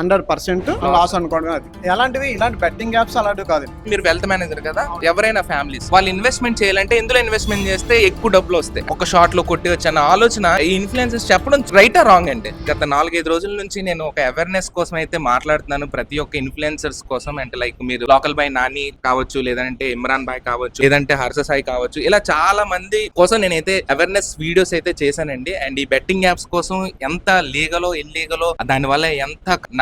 Hundred percent loss అనుకోవడం అది. ఎలాంటివి? ఇలాంటి బెట్టింగ్ యాప్స్ అలాంటివి కాదు. మీరు వెల్త్ మేనేజర్ కదా ఎవరైనా ఫ్యామిలీస్ వాళ్ళు ఇన్వెస్ట్మెంట్ చేయాలంటే ఎందులో ఇన్వెస్ట్మెంట్ చేస్తే ఎక్కువ డబ్బులు వస్తాయి. ఒక షార్ట్లో కొట్టి అన్న ఆలోచన ఈ ఇన్ఫ్లుయెన్సెస్ చెప్పడం రైట్ ఆ రాంగ్ అంటే గత నాలుగైదు రోజుల నుంచి నేను ఒక అవేర్నెస్ కోసం అయితే మాట్లాడుతున్నాను ప్రతి ఒక్క ఇన్ఫ్లుయెన్సర్స్ కోసం. అంటే లైక్ మీరు లోకల్ బాయ్ నాని కావచ్చు లేదంటే ఇమ్రాన్ బాయ్ కావచ్చు లేదంటే హర్ష సాయి కావచ్చు. ఇలా చాలా మంది కోసం నేనైతే అవేర్నెస్ వీడియోస్ అయితే చేశానండి. అండ్ ఈ బెట్టింగ్ యాప్స్ కోసం ఎంత లీగలో ఇల్లీగలో దాని వల్ల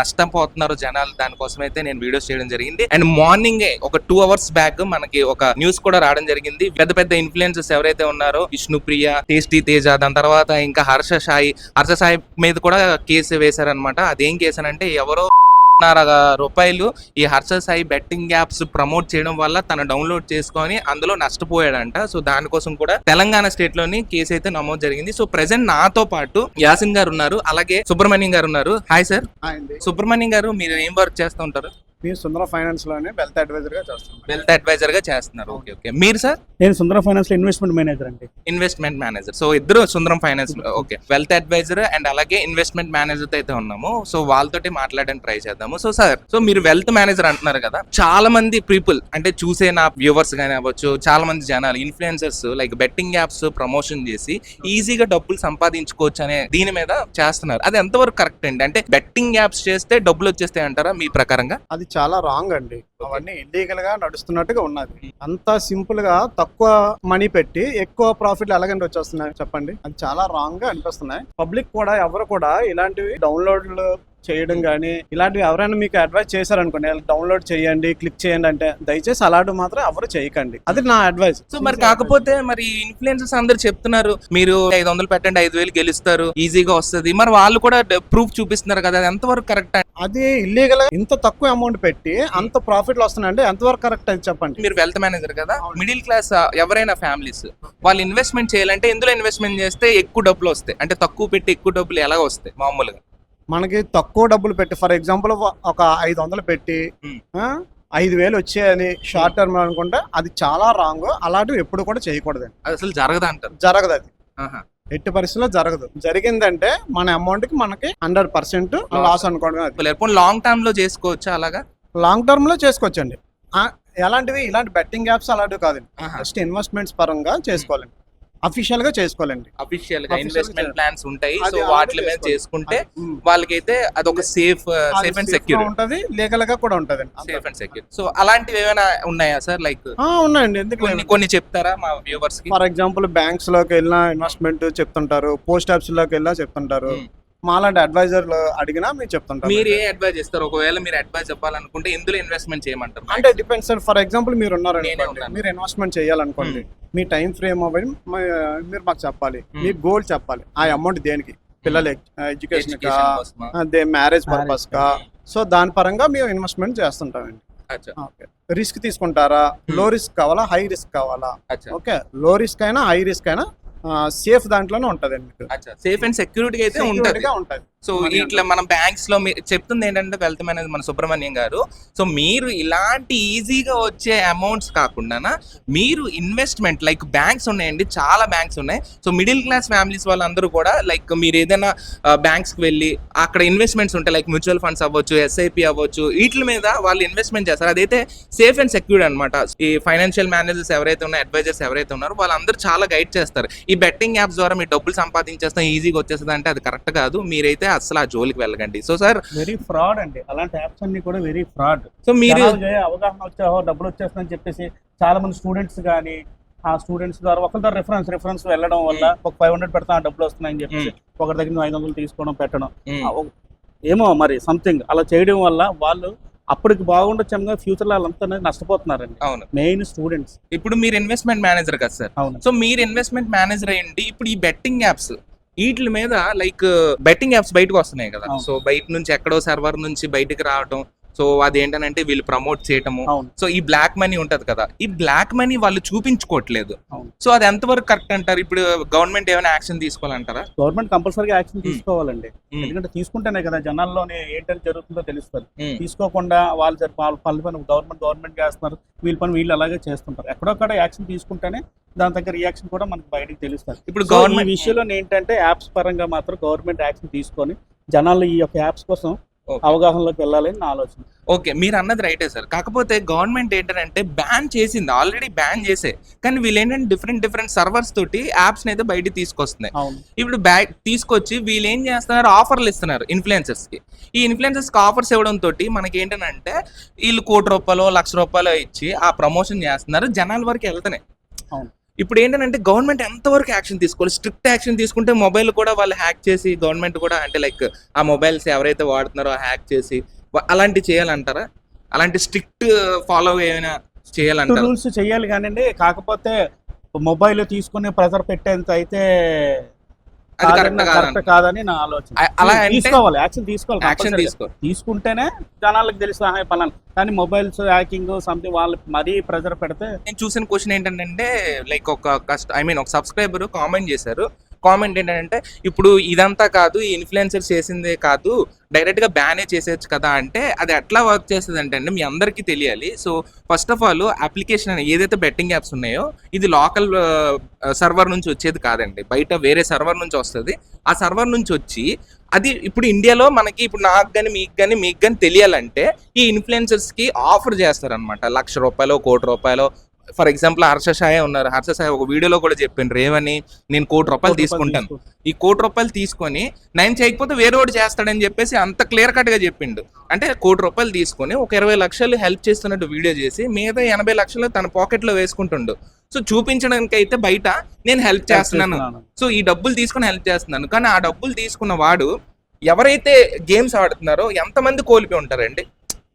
ఎంత నష్టపోతున్నారో జనాలు. దానికోసం అయితే నేను వీడియోస్ చేయడం జరిగింది. అండ్ మార్నింగ్ ఒక టూ అవర్స్ బ్యాక్ మనకి ఒక న్యూస్ కూడా రావడం జరిగింది. పెద్ద పెద్ద ఇన్ఫ్లుయెన్సర్స్ ఎవరైతే ఉన్నారో విష్ణుప్రియ టేస్టీ తేజ దాని తర్వాత ఇంకా హర్ష సాయి హర్ష సాయి మీద కూడా కేసు వేశారనమాట అదేం కేసు అంటే ఎవరో రూపాయలు ఈ Harsha Sai betting apps promote చేయడం వల్ల తను డౌన్లోడ్ చేసుకొని అందులో నష్టపోయాడంట. సో దానికోసం కూడా తెలంగాణ స్టేట్లోని కేసు అయితే నమోదు జరిగింది. సో ప్రెసెంట్ నాతో పాటు యాసిన్ గారు ఉన్నారు. అలాగే సుబ్రహ్మణ్యం గారు ఉన్నారు. హాయ్ సార్ సుబ్రహ్మణ్యం గారు మీరు ఏం వర్క్ చేస్తూ ఉంటారు? మేము సుందర ఫైనాన్స్లోనే వెల్త్ అడ్వైజర్గా చేస్తున్నాం వెల్త్ అడ్వైజర్గా చేస్తున్నారు. ఓకే ఓకే మీరు సార్? నేను సుందర ఫైనాన్స్లో ఇన్వెస్ట్మెంట్ మేనేజర్ అండి. ఇన్వెస్ట్మెంట్ మేనేజర్ సో ఇద్దరు Sundaram finance okay wealth advisor and అలాగే ఇన్వెస్ట్మెంట్ మేనేజర్ అయితే ఉన్నాము. సో వాళ్ళతోటి మాట్లాడడానికి ట్రై చేద్దాము. సో సార్ సో మీరు వెల్త్ మేనేజర్ అంటున్నారు కదా. చాలా మంది పీపుల్ అంటే చూసే నా వ్యూవర్స్ కానీ అవ్వచ్చు చాలా మంది జనాలు influencers like betting apps promotion చేసి ఈజీగా డబ్బులు సంపాదించుకోవచ్చు అనే దీని మీద చేస్తున్నారు. అది ఎంతవరకు కరెక్ట్ అండి? అంటే బెట్టింగ్ యాప్స్ చేస్తే డబ్బులు వచ్చేస్తాయి అంటారా మీ ప్రకారంగా? అది చాలా రాంగ్ అండి. అవన్నీ ఇల్లీగల్గా నడుస్తున్నట్టుగా ఉన్నది. అంత సింపుల్గా తక్కువ మనీ పెట్టి ఎక్కువ ప్రాఫిట్లు ఎలాగంటే వచ్చేస్తున్నాయి చెప్పండి. అది చాలా రాంగ్గా అనిపిస్తున్నాయి. పబ్లిక్ కూడా ఎవరు కూడా ఇలాంటివి డౌన్లోడ్లు చేయడం కానీ ఇలాంటివి ఎవరైనా మీకు అడ్వైస్ చేశారనుకోండి డౌన్లోడ్ చేయండి క్లిక్ చేయండి అంటే దయచేసి అలాంటివి మాత్రం ఎవరు చేయకండి. అది నా అడ్వైస్ సో మరి కాకపోతే మరి ఇన్ఫ్లుయెన్సర్స్ అందరు చెప్తున్నారు మీరు ఐదు వందలు పెట్టండి ఐదు వేలు గెలుస్తారు ఈజీగా వస్తుంది. మరి వాళ్ళు కూడా ప్రూఫ్ చూపిస్తున్నారు కదా అది ఎంతవరకు కరెక్ట్ అది ఇల్లీగల్ ఇంత తక్కువ అమౌంట్ పెట్టి అంత ప్రాఫిట్లు వస్తున్నాయంటే ఎంతవరకు కరెక్ట్ అది చెప్పండి. మీరు వెల్త్ మేనేజర్ కదా మిడిల్ క్లాస్ ఎవరైనా ఫ్యామిలీస్ వాళ్ళు ఇన్వెస్ట్మెంట్ చేయాలంటే ఎందులో ఇన్వెస్ట్మెంట్ చేస్తే ఎక్కువ డబ్బులు వస్తాయి. అంటే తక్కువ పెట్టి ఎక్కువ డబ్బులు ఎలా వస్తాయి మామూలుగా? మనకి తక్కువ డబ్బులు పెట్టి ఫర్ ఎగ్జాంపుల్ ఒక ఐదు వందలు పెట్టి ఐదు వేలు వచ్చాయని షార్ట్ టర్మ్ అనుకుంటే అది చాలా రాంగ్. అలాంటివి ఎప్పుడు కూడా చేయకూడదండి. అది అసలు జరగదు అంటారు? జరగదు అది. ఎట్టి పరిస్థితుల్లో జరగదు. జరిగిందంటే మన అమౌంట్కి మనకి హండ్రెడ్ పర్సెంట్ లాస్ అనుకోవడం లాంగ్ టర్మ్లో చేసుకోవచ్చా అలాగా? లాంగ్ టర్మ్లో చేసుకోవచ్చండి. ఎలాంటివి? ఇలాంటి బెట్టింగ్ యాప్స్ అలాంటివి కాదండి జస్ట్ ఇన్వెస్ట్మెంట్స్ పరంగా చేసుకోవాలండి. అఫీషియల్గా చేసుకోవాలండి. అఫీషియల్గా ఇన్వెస్ట్మెంట్ ప్లాన్స్ ఉంటాయి. అది సో వాటి మీద. చేసుకుంటే అది. వాళ్ళకైతే అదొక సేఫ్ అది సేఫ్ అండ్ సెక్యూర్ ఉంటది లీగల్గా కూడా ఉంటదండి. సేఫ్ అండ్ సెక్యూర్ సో అలాంటివి ఏమైనా ఉన్నాయా సార్ లైక్ ఉన్నాయండి. ఎందుకు కొన్ని కొన్ని చెప్తారా మా వ్యూవర్స్కి? ఫర్ ఎగ్జాంపుల్ బ్యాంక్స్లోకి వెళ్ళినా ఇన్వెస్ట్మెంట్ చెప్తుంటారు పోస్ట్ ఆఫీస్లోకి వెళ్ళినా చెప్తుంటారు. మాలాంటి అడ్వైజర్లు అడిగినా మీరు చెప్తుంటారు మీరు ఏ అడ్వైజ్ ఇస్తారు ఒకవేళ మీరు అడ్వైజ్ చెప్పాలనుకుంటే ఎందులో ఇన్వెస్ట్మెంట్ చేయమంటారు అంటే డిపెండ్స్ సార్ ఫర్ ఎగ్జాంపుల్ మీరు ఉన్నారు. మీరు ఇన్వెస్ట్మెంట్ చేయాలనుకోండి మీ టైం ఫ్రేమ్ అవ్వని మీరు మాకు చెప్పాలి. మీ గోల్ చెప్పాలి ఆ అమౌంట్ దేనికి? పిల్లల ఎడ్యుకేషన్? అదే మ్యారేజ్ పర్పస్గా సో దాని పరంగా మేము ఇన్వెస్ట్మెంట్ చేస్తుంటామండి. అచ్చా. ఓకే. రిస్క్ తీసుకుంటారా. లో రిస్క్ కావాలా? హై రిస్క్ కావాలా? ఓకే. లో రిస్క్ అయినా హై రిస్క్ అయినా సేఫ్ దాంట్లోనే మీకు అచ్చా సేఫ్ అండ్ సెక్యూరిటీ అయితే ఉంటది. ఉంటది. సో ఇట్లా మనం బ్యాంక్స్లో చెప్తుంది ఏంటంటే వెల్త్ మేనేజర్ మన సుబ్రహ్మణ్యం గారు. సో మీరు ఇలాంటి ఈజీగా వచ్చే అమౌంట్స్ కాకుండా మీరు ఇన్వెస్ట్మెంట్ లైక్ బ్యాంక్స్ ఉన్నాయండి చాలా బ్యాంక్స్ ఉన్నాయి. సో మిడిల్ క్లాస్ ఫ్యామిలీస్ వాళ్ళందరూ కూడా లైక్ మీరు ఏదైనా బ్యాంక్స్కి వెళ్ళి అక్కడ ఇన్వెస్ట్మెంట్స్ ఉంటాయి లైక్ మ్యూచువల్ ఫండ్స్ అవ్వచ్చు ఎస్ఐపి అవ్వచ్చు వీటి మీద వాళ్ళు ఇన్వెస్ట్మెంట్ చేస్తారు. అదైతే సేఫ్ అండ్ సెక్యూర్డ్ అనమాట ఈ ఫైనాన్షియల్ మేనేజర్స్ ఎవరైతే ఉన్నారో అడ్వైజర్స్ ఎవరైతే ఉన్నారో వాళ్ళందరూ చాలా గైడ్ చేస్తారు. ఈ బెట్టింగ్ యాప్స్ ద్వారా మీరు డబ్బులు సంపాదించేస్తాం ఈజీగా వచ్చేస్తుంది అంటే అది కరెక్ట్ కాదు. మీరైతే అసలు ఆ జోలికి వెళ్ళకండి. సో సార్ వెరీ ఫ్రాడ్ అండి. అలాంటి యాప్స్ అన్ని కూడా వెరీ ఫ్రాడ్. సో మీరు అవగాహన వచ్చే "ఓ, డబ్బులు వచ్చేస్తుందని చెప్పేసి చాలా మంది స్టూడెంట్స్ కానీ ఆ స్టూడెంట్స్ ద్వారా ఒకరి రెఫరెన్స్ రెఫరెన్స్ వెళ్ళడం వల్ల ఒక ఫైవ్ హండ్రెడ్ పెడతా ఆ డబ్బులు వస్తున్నాయని చెప్పేసి ఒకరి దగ్గర ఐదు వందలు తీసుకోవడం పెట్టడం. ఏమో మరి సంథింగ్ అలా చేయడం వల్ల వాళ్ళు అప్పటికి బాగుండొచ్చు ఫ్యూచర్లో వాళ్ళంతా నష్టపోతున్నారండి. అవును. మెయిన్ స్టూడెంట్స్ ఇప్పుడు మీరు ఇన్వెస్ట్మెంట్ మేనేజర్ కదా సార్. అవును. సో మీరు ఇన్వెస్ట్మెంట్ మేనేజర్ అయ్యండి. ఇప్పుడు ఈ బెట్టింగ్ యాప్స్ వీటి మీద లైక్ బెట్టింగ్ యాప్స్ బయటకు వస్తున్నాయి కదా. సో బయట నుంచి ఎక్కడో సర్వర్ నుంచి బయటకు రావటం సో అదేంటనంటే వీళ్ళు ప్రమోట్ చేయటము అవును సో ఈ బ్లాక్ మనీ ఉంటది కదా ఈ బ్లాక్ మనీ వాళ్ళు చూపించుకోవట్లేదు. సో అది ఎంతవరకు కరెక్ట్ అంటారు ఇప్పుడు గవర్నమెంట్ ఏమైనా యాక్షన్ తీసుకోవాలంటారా గవర్నమెంట్ కంపల్సరీగా యాక్షన్. తీసుకోవాలండి. ఎందుకంటే తీసుకుంటేనే కదా జనాల్లోనే ఏంటని జరుగుతుందో తెలుస్తుంది. తీసుకోకుండా వాళ్ళు వాళ్ళ పని గవర్నమెంట్ గవర్నమెంట్ చేస్తున్నారు వీళ్ళ పని వీళ్ళు అలాగే చేస్తుంటారు ఎక్కడొక్కడ యాక్షన్ తీసుకుంటేనే దాని దగ్గర రియాక్షన్ కూడా మనకి బయటకు తెలుస్తుంది ఇప్పుడు గవర్నమెంట్ విషయంలో ఏంటంటే యాప్స్ పరంగా మాత్రం గవర్నమెంట్ యాక్షన్ తీసుకొని జనాలు ఈ యొక్క యాప్స్ కోసం. అవగాహనలోకి వెళ్ళాలి అని నా ఆలోచన. ఓకే మీరు అన్నది రైటే సార్. కాకపోతే గవర్నమెంట్ ఏంటంటే బ్యాన్ చేసింది ఆల్రెడీ బ్యాన్ చేసే. కానీ వీళ్ళు ఏంటంటే డిఫరెంట్ డిఫరెంట్ సర్వర్స్ తోటి యాప్స్ అయితే బయట తీసుకొస్తున్నాయి. ఇప్పుడు బ్యాక్ తీసుకొచ్చి వీళ్ళు ఏం చేస్తున్నారు? ఆఫర్లు ఇస్తున్నారు ఇన్ఫ్లుయెన్సర్స్కి. ఈ ఇన్ఫ్లుయెన్సర్స్కి ఆఫర్స్ ఇవ్వడం తోటి మనకి ఏంటంటే వీళ్ళు కోటి రూపాయలు లక్ష రూపాయలు ఇచ్చి ఆ ప్రమోషన్ చేస్తున్నారు. జనాల వరకు వెళ్తున్నాయి. అవును. ఇప్పుడు ఏంటంటే గవర్నమెంట్ ఎంతవరకు యాక్షన్ తీసుకోవాలి? స్ట్రిక్ట్ యాక్షన్ తీసుకుంటే మొబైల్ కూడా వాళ్ళు హ్యాక్ చేసి గవర్నమెంట్ కూడా అంటే లైక్ ఆ మొబైల్స్ ఎవరైతే వాడుతున్నారో హ్యాక్ చేసి అలాంటి చేయాలంటారా? అలాంటి స్ట్రిక్ట్ ఫాలో uh, ఏమైనా చేయాలంటారు? రూల్స్ చేయాలి కానివ్వండి కాకపోతే మొబైల్ తీసుకుని ప్రెజర్ పెట్టేంత అయితే కరెక్ట్ కాదని నా ఆలోచన. అలా తీసుకోవాలి యాక్షన్ తీసుకోవాలి యాక్షన్. తీసుకో. తీసుకుంటేనే జనాలకు తెలుసు "ఆహా, పలానా. కానీ మొబైల్స్ హ్యాకింగ్ సంథింగ్ వాళ్ళు మరీ ప్రెజర్ పెడితే నేను చూసిన క్వశ్చన్ ఏంటంటే లైక్ ఒక కస్ట్ ఐ మీన్ ఒక సబ్స్క్రైబర్ కామెంట్ చేశారు. కామెంట్ ఏంటంటే ఇప్పుడు ఇదంతా కాదు ఈ ఇన్ఫ్లుయెన్సర్ చేసిందే కాదు డైరెక్ట్గా బ్యానే చేసేయచ్చు కదా అంటే అది ఎట్లా వర్క్ చేస్తుంది అంటే అండి మీ అందరికీ తెలియాలి. So first of all application ఏదైతే బెట్టింగ్ యాప్స్ ఉన్నాయో ఇది లోకల్ సర్వర్ నుంచి వచ్చేది కాదండి. బయట వేరే సర్వర్ నుంచి వస్తుంది. ఆ సర్వర్ నుంచి వచ్చి అది ఇప్పుడు ఇండియాలో మనకి ఇప్పుడు నాకు కానీ మీకు కానీ మీకు కానీ తెలియాలంటే ఈ ఇన్ఫ్లుయెన్సర్స్కి ఆఫర్ చేస్తారనమాట లక్ష రూపాయలు కోటి రూపాయలు ఫర్ ఎగ్జాంపుల్ హర్ష సాయి ఉన్నారు. హర్ష సాయి ఒక వీడియోలో కూడా చెప్పాను రేవని నేను కోటి రూపాయలు తీసుకుంటాను. ఈ కోటి రూపాయలు తీసుకొని నేను చేయకపోతే వేరే వాడు చేస్తాడని చెప్పేసి అంత క్లియర్ కట్గా చెప్పిండు. అంటే కోటి రూపాయలు తీసుకొని ఒక ఇరవై లక్షలు హెల్ప్ చేస్తున్నట్టు వీడియో చేసి మిగతా ఎనభై లక్షలు తన పాకెట్లో వేసుకుంటుండు. సో చూపించడానికి అయితే బయట నేను హెల్ప్ చేస్తున్నాను. సో ఈ డబ్బులు తీసుకుని హెల్ప్ చేస్తున్నాను. కానీ ఆ డబ్బులు తీసుకున్న వాడు ఎవరైతే గేమ్స్ ఆడుతున్నారో ఎంతమంది కోల్పోయి ఉంటారండి?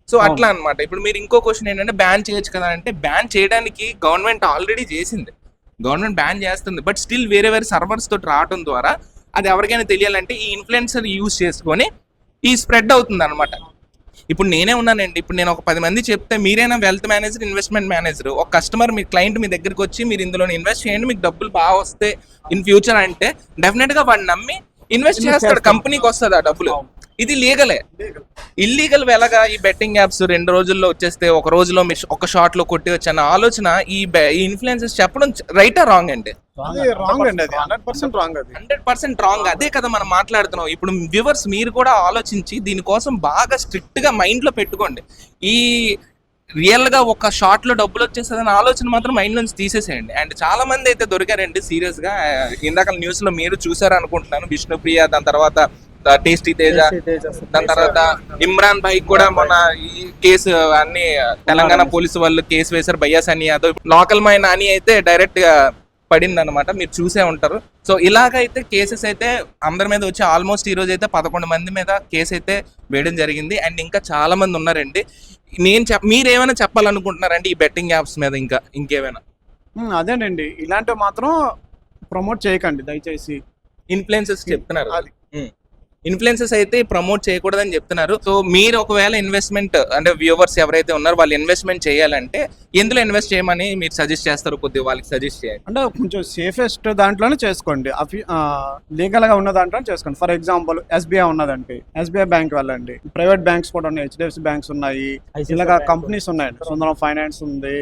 సో అట్లా అన్నమాట. ఇప్పుడు మీరు ఇంకో క్వశ్చన్ ఏంటంటే బ్యాన్ చేయొచ్చు కదా అంటే బ్యాన్ చేయడానికి గవర్నమెంట్ ఆల్రెడీ చేసింది. గవర్నమెంట్ బ్యాన్ చేస్తుంది. బట్ స్టిల్ వేరే వేరే సర్వర్స్ తోటి రావడం ద్వారా అది ఎవరికైనా తెలియాలంటే ఈ ఇన్ఫ్లుయెన్సర్ యూజ్ చేసుకొని ఈ స్ప్రెడ్ అవుతుంది అనమాట ఇప్పుడు నేనే ఉన్నానండి. ఇప్పుడు నేను ఒక పది మంది చెప్తే మీరైనా వెల్త్ మేనేజర్ ఇన్వెస్ట్మెంట్ మేనేజర్ ఒక కస్టమర్ మీ క్లయింట్ మీ దగ్గరికి వచ్చి మీరు ఇందులో ఇన్వెస్ట్ చేయండి మీకు డబ్బులు బాగా వస్తే ఇన్ ఫ్యూచర్ అంటే డెఫినెట్గా వాడు నమ్మి ఇన్వెస్ట్ చేస్తాడు. కంపెనీకి వస్తుంది ఆ డబ్బులు. ఇది లీగలే. ఇల్లీగల్ వెలగా ఈ బెట్టింగ్ యాప్స్ రెండు రోజుల్లో వచ్చేస్తే ఒక రోజులో మీ ఒక షాట్లో కొట్టి వచ్చన్న ఆలోచన ఈ ఇన్ఫ్లుయెన్సెస్ చెప్పడం రైటా రాంగ్ అండి? రాంగ్ అండి అది. హండ్రెడ్ పర్సెంట్ రాంగ్ అది. హండ్రెడ్ పర్సెంట్ రాంగ్ అదే కదా మనం మాట్లాడుతున్నాం. ఇప్పుడు వ్యూవర్స్ మీరు కూడా ఆలోచించి దీనికోసం బాగా స్ట్రిక్ట్గా మైండ్లో పెట్టుకోండి. ఈ రియల్గా ఒక షాట్లో డబ్బులు వచ్చేస్తుందని ఆలోచన మాత్రం మైండ్ నుంచి తీసేసేయండి. అండ్ చాలా మంది అయితే దొరికారండి సీరియస్గా. ఇందాక న్యూస్లో మీరు చూసారు అనుకుంటున్నాను విష్ణుప్రియ దాని తర్వాత టేస్టీ తేజ దాని తర్వాత ఇమ్రాన్ భాయ్ కూడా మొన్న ఈ కేసు అన్ని తెలంగాణ పోలీసు వాళ్ళు కేసు వేశారు బయ్యాస్ అని యాదవ్ లోకల్ మై నాని అయితే డైరెక్ట్గా పడింది అనమాట మీరు చూసే ఉంటారు. సో ఇలాగైతే కేసెస్ అయితే అందరి మీద వచ్చి ఆల్మోస్ట్ ఈ రోజు అయితే పదకొండు మంది మీద కేసు అయితే వేయడం జరిగింది. అండ్ ఇంకా చాలా మంది ఉన్నారండి. నేను చెప్ మీరేమైనా చెప్పాలనుకుంటున్నారండి ఈ బెట్టింగ్ యాప్స్ మీద ఇంకా? ఇంకేమైనా? అదేనండి. ఇలాంటివి మాత్రం ప్రమోట్ చేయకండి దయచేసి. ఇన్ఫ్లుయెన్సెస్ చెప్తున్నారు. అది. ఇన్ఫ్లుయెన్సెస్ అయితే ప్రమోట్ చేయకూడదని చెప్తున్నారు. సో మీరు ఒకవేళ ఇన్వెస్ట్మెంట్ అంటే వ్యూవర్స్ ఎవరైతే ఉన్నారో వాళ్ళు ఇన్వెస్ట్మెంట్ చేయాలంటే ఎందులో ఇన్వెస్ట్ చేయమని మీరు సజెస్ట్ చేస్తారు కొద్దిగా వాళ్ళకి సజెస్ట్ చేయండి. అంటే కొంచెం సేఫెస్ట్ దాంట్లోనే చేసుకోండి. అఫి లీగల్గా ఉన్న దాంట్లోనే చేసుకోండి. ఫర్ ఎగ్జాంపుల్ ఎస్బీఐ ఉన్నదండి. ఎస్బీఐ బ్యాంక్ వెళ్ళండి. ప్రైవేట్ బ్యాంక్స్ కూడా ఉన్నాయి. హెచ్డిఎఫ్సి బ్యాంక్స్ ఉన్నాయి. ఇలాగా కంపెనీస్ ఉన్నాయండి. సుందరం ఫైనాన్స్ ఉంది.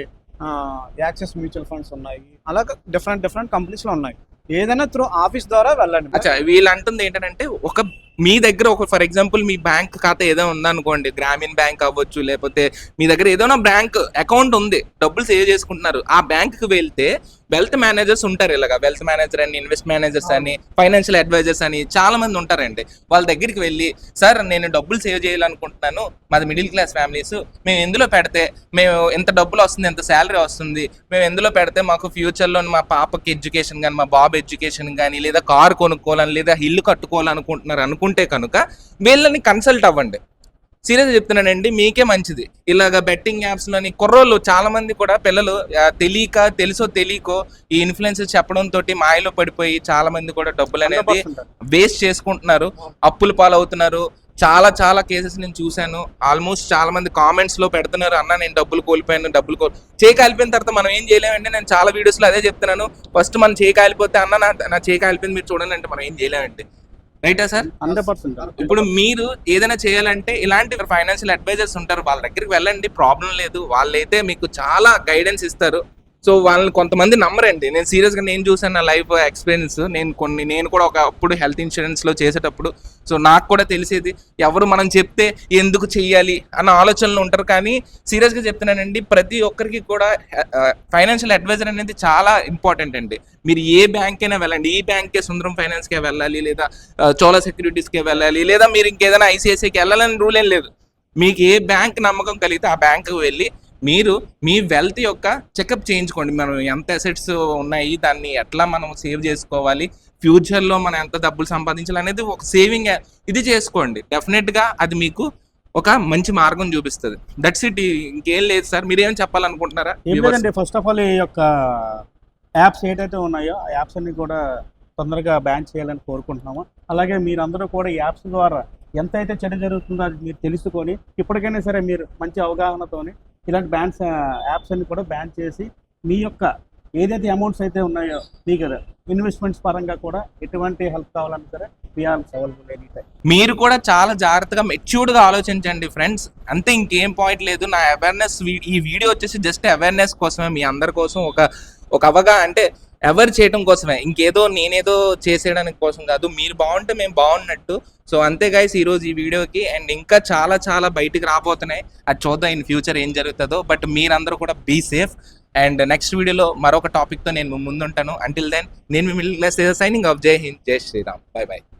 యాక్సిస్ మ్యూచువల్ ఫండ్స్ ఉన్నాయి. అలాగే డిఫరెంట్ డిఫరెంట్ కంపెనీస్లో ఉన్నాయి. ఏదైనా త్రూ ఆఫీస్ ద్వారా వెళ్ళండి. అచ్చా వీళ్ళు అంటుంది ఏంటంటే ఒక మీ దగ్గర ఒక ఫర్ ఎగ్జాంపుల్ మీ బ్యాంక్ ఖాతా ఏదో ఉందనుకోండి గ్రామీణ బ్యాంక్ అవ్వచ్చు లేకపోతే మీ దగ్గర ఏదైనా బ్యాంక్ అకౌంట్ ఉంది డబ్బులు సేవ్ చేసుకుంటున్నారు ఆ బ్యాంక్కి వెళ్తే వెల్త్ మేనేజర్స్ ఉంటారు ఇలాగా. వెల్త్ మేనేజర్ అని ఇన్వెస్ట్ మేనేజర్స్ అని ఫైనాన్షియల్ అడ్వైజర్స్ అని చాలా మంది ఉంటారండి. వాళ్ళ దగ్గరికి వెళ్ళి సార్ నేను డబ్బులు సేవ్ చేయాలనుకుంటున్నాను మాది మిడిల్ క్లాస్ ఫ్యామిలీస్ మేము ఎందులో పెడితే మేము ఎంత డబ్బులు వస్తుంది ఎంత శాలరీ వస్తుంది మేము ఎందులో పెడితే మాకు ఫ్యూచర్లో మా పాపకి ఎడ్యుకేషన్ కానీ మా బాబు ఎడ్యుకేషన్ కానీ లేదా కార్ కొనుక్కోవాలని లేదా ఇల్లు కట్టుకోవాలనుకుంటున్నారు అనుకుంటే కనుక వీళ్ళని కన్సల్ట్ అవ్వండి. సీరియస్ చెప్తున్నానండి మీకే మంచిది. ఇలాగ బెట్టింగ్ యాప్స్లోని కుర్రోళ్ళు చాలా మంది కూడా పిల్లలు తెలియక తెలుసో తెలియకో ఈ ఇన్ఫ్లుయెన్సెస్ చెప్పడం తోటి మాయలో పడిపోయి చాలా మంది కూడా డబ్బులు అనేది 100% వేస్ట్ చేసుకుంటున్నారు. అప్పులు పాలవుతున్నారు. చాలా చాలా కేసెస్ నేను చూశాను. ఆల్మోస్ట్ చాలా మంది కామెంట్స్లో పెడుతున్నారు అన్న నేను డబ్బులు కోల్పోయాను డబ్బులు కోల్ చేయి కాలిపోయిన తర్వాత మనం ఏం చేయలేమంటే నేను చాలా వీడియోస్లో అదే చెప్తున్నాను. ఫస్ట్ మనం చేయి కాలిపోతే అన్న నా చేయి కాలిపోయింది మీరు చూడండి అంటే మనం ఏం చేయలేమండి. రైటా సార్? Hundred percent. ఇప్పుడు మీరు ఏదైనా చేయాలంటే ఇలాంటి ఫైనాన్షియల్ అడ్వైజర్స్ ఉంటారు వాళ్ళ దగ్గరికి వెళ్ళండి ప్రాబ్లం లేదు. వాళ్ళైతే మీకు చాలా గైడెన్స్ ఇస్తారు. సో వాళ్ళని కొంతమంది నమ్మరండి. నేను సీరియస్గా నేను చూసాను నా లైఫ్ ఎక్స్పీరియన్స్. నేను కొన్ని నేను కూడా ఒకప్పుడు హెల్త్ ఇన్సూరెన్స్లో చేసేటప్పుడు. సో నాకు కూడా తెలిసేది ఎవరు మనం చెప్తే ఎందుకు చెయ్యాలి అన్న ఆలోచనలు ఉంటారు. కానీ సీరియస్గా చెప్తున్నానండి ప్రతి ఒక్కరికి కూడా ఫైనాన్షియల్ అడ్వైజర్ అనేది చాలా ఇంపార్టెంట్ అండి. మీరు ఏ బ్యాంక్ అయినా వెళ్ళండి. ఈ బ్యాంకే సుందరం ఫైనాన్స్కే వెళ్ళాలి లేదా చోలా చోళ వెళ్ళాలి లేదా మీరు ఇంకేదైనా ఐసిఐసిఐకి వెళ్ళాలని రూల్ ఏం లేదు. మీకు ఏ బ్యాంక్ నమ్మకం కలిగితే ఆ బ్యాంకు వెళ్ళి మీరు మీ వెల్త్ యొక్క చెకప్ చేయించుకోండి. మనం ఎంత అసెట్స్ ఉన్నాయి దాన్ని ఎట్లా మనం సేవ్ చేసుకోవాలి ఫ్యూచర్లో మనం ఎంత డబ్బులు సంపాదించాలి అనేది ఒక సేవింగ్ ఇది చేసుకోండి. డెఫినెట్గా అది మీకు ఒక మంచి మార్గం చూపిస్తుంది. దట్స్ ఇట్ ఇంకేం లేదు సార్. మీరేం చెప్పాలనుకుంటున్నారా? లేదండి. ఫస్ట్ ఆఫ్ ఆల్ ఈ యొక్క యాప్స్ ఏదైతే ఉన్నాయో ఆ యాప్స్ అన్ని కూడా తొందరగా బ్యాన్ చేయాలని కోరుకుంటున్నాము. అలాగే మీరందరూ కూడా ఈ యాప్స్ ద్వారా ఎంత అయితే చెడు జరుగుతుందో అది మీరు తెలుసుకొని ఇప్పటికైనా సరే మీరు మంచి అవగాహనతోని ఇలాంటి బ్యాన్స్ యాప్స్ అన్ని కూడా బ్యాన్ చేసి మీ యొక్క ఏదైతే అమౌంట్స్ అయితే ఉన్నాయో మీకు ఇన్వెస్ట్మెంట్స్ పరంగా కూడా ఎటువంటి హెల్ప్ కావాలన్నా సరే మీరు కూడా చాలా జాగ్రత్తగా మెచ్యూర్డ్గా ఆలోచించండి ఫ్రెండ్స్ అంతే ఇంకేం పాయింట్ లేదు. నా అవేర్నెస్ ఈ వీడియో వచ్చేసి జస్ట్ అవేర్నెస్ కోసమే. మీ అందరి కోసం ఒక ఒక అవగా అంటే ఎవరు చేయడం కోసమే. ఇంకేదో నేనేదో చేసేయడానికి కోసం కాదు. మీరు బాగుంటే మేము బాగున్నట్టు. సో అంతే గైస్ ఈరోజు ఈ వీడియోకి. అండ్ ఇంకా చాలా చాలా బయటికి రాబోతున్నాయి. అది చూద్దాం ఇన్ ఫ్యూచర్ ఏం జరుగుతుందో. బట్ మీరందరూ కూడా బీ సేఫ్ అండ్ నెక్స్ట్ వీడియోలో మరొక టాపిక్తో నేను ముందుంటాను. అంటిల్ దెన్ నేను మిమ్మల్ని సైనింగ్ ఆఫ్ జై హింద్ జై శ్రీరామ్. Bye bye